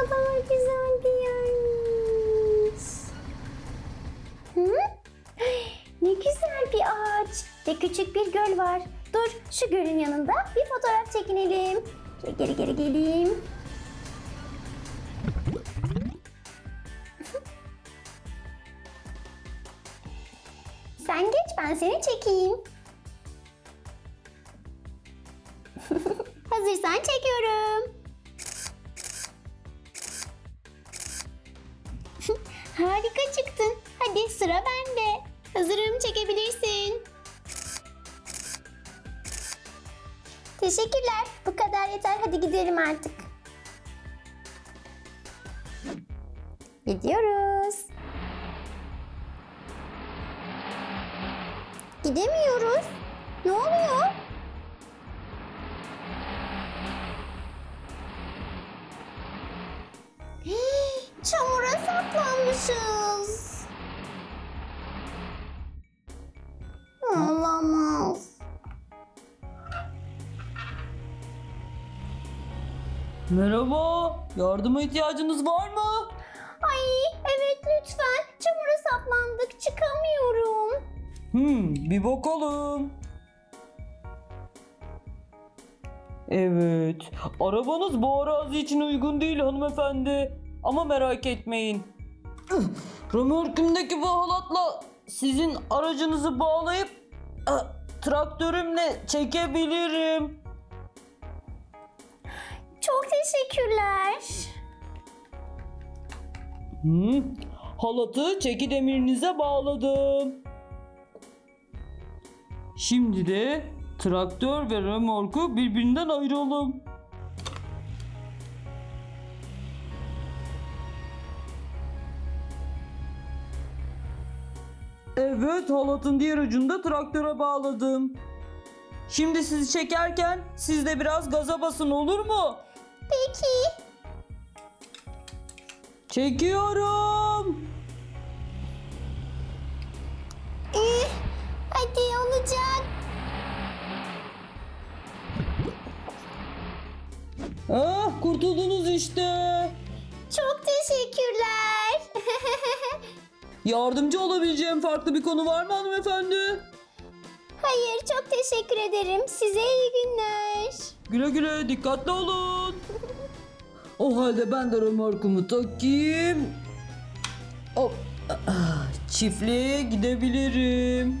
kadar güzel bir yermiş. Hı? Ne güzel bir ağaç ve küçük bir göl var. Dur şu gölün yanında bir fotoğraf çekinelim. Geri geri geri geleyim. Sen geç ben seni çekeyim. Hazırsan çekiyorum. Sıra bende. Hazırım çekebilirsin. Teşekkürler. Bu kadar yeter. Hadi gidelim artık. Gidiyoruz. Gidemiyoruz. Ne oluyor? Hii, Çamura saklanmışız. Merhaba, yardıma ihtiyacınız var mı? Ay evet lütfen. Çamura saplandık çıkamıyorum. Hmm, bir bakalım. Evet, arabanız bu arazi için uygun değil hanımefendi. Ama merak etmeyin. Römorkümdeki bu halatla sizin aracınızı bağlayıp e, traktörümle çekebilirim. Teşekkürler. Hmm, halatı çeki demirinize bağladım. Şimdi de traktör ve römorku birbirinden ayıralım. Evet, halatın diğer ucunu da traktöre bağladım. Şimdi sizi çekerken siz de biraz gaza basın olur mu? Peki. Çekiyorum. Ee, hadi olacak. Ah kurtuldunuz işte. Çok teşekkürler. Yardımcı olabileceğim farklı bir konu var mı hanımefendi? Hayır çok teşekkür ederim. Size iyi günler. Güle güle dikkatli olun. O halde ben de römorkumu takayım. Hop. Ah, Çiftliğe gidebilirim.